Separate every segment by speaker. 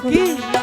Speaker 1: pouquinho.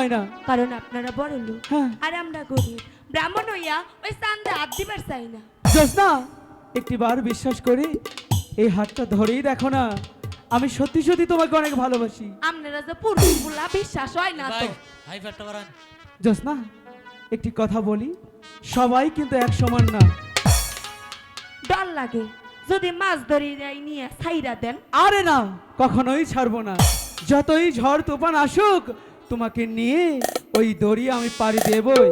Speaker 1: হয় না। কারণ আপনারা বড় লোক।
Speaker 2: হ্যাঁ।
Speaker 1: আর আমরা গরিব। ব্রাহ্মণ হইয়া ওই চান্দে হাত দিবার চাই না।
Speaker 2: জোসনা একটি বার বিশ্বাস করি এই হাতটা ধরেই দেখো না। আমি সত্যি সত্যি তোমাকে অনেক ভালোবাসি।
Speaker 1: আপনারা যে পুরুষ বলা বিশ্বাস হয় না তো।
Speaker 2: জোসনা একটি কথা বলি সবাই কিন্তু এক সমান না।
Speaker 1: ডর লাগে। যদি মাছ ধরি যাই নিয়ে ছাইরা দেন।
Speaker 2: আরে না কখনোই ছাড়বো না। যতই ঝড় তুফান আসুক তোমাকে নিয়ে ওই দড়ি আমি পাড়ি দেবই।